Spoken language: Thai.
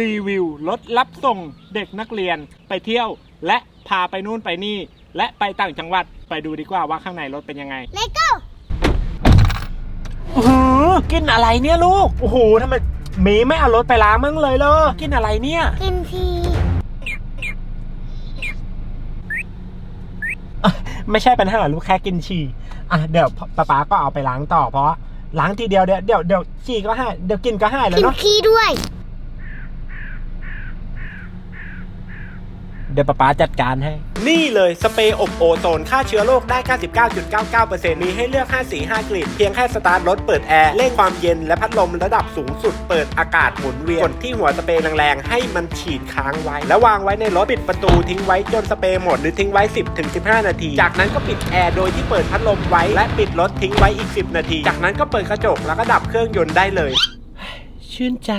รีวิวรถรับส่งเด็กนักเรียนไปเที่ยว และพาไปนู่นไปนี่ และไปต่างจังหวัดไปดูดีกว่าว่าข้างในรถเป็นยังไง เลโก้โอ้โหกินอะไรเนี่ยลูก โอ้โหทำไมหมีไม่เอารถไปล้างมั่งเลยเหรอกินอะไรเนี่ย กินทีไม่ใช่ปัญหาลูกแค่กินฉี่อะเดี๋ยวป๊าป๊าก็เอาไปล้างต่อเพราะว่าล้างทีเดียวเดี๋ยวเดี๋ยวเดี๋ยวฉี่ก็หายเดี๋ยวกินก็หายแล้วกินเนาะ ขี้ด้วย ดี๋ยวป๊าป๊าจัดการให้ นี่เลยสเปรย์อบโอโซนฆ่าเชื้อโรคได้ 99.99%มีให้เลือก 5 สี5กลิ่นเพียงแค่สตาร์ทรถเปิดแอร์เร่งความเย็นและพัดลมระดับสูงสุดเปิดอากาศหมุนเวียนกดที่หัวสเปรย์แรงๆ ให้มันฉีดค้างไว้ แล้ววางไว้ในรถปิดประตูทิ้งไว้จนสเปรย์หมดหรือทิ้งไว้ 10-15 นาที จากนั้นก็ปิดแอร์โดยที่เปิดพัดลมไว้และปิดรถทิ้งไว้อีก 10 นาที จากนั้นก็เปิดกระจกแล้วก็ดับเครื่องยนต์ได้เลย ชื่นใจ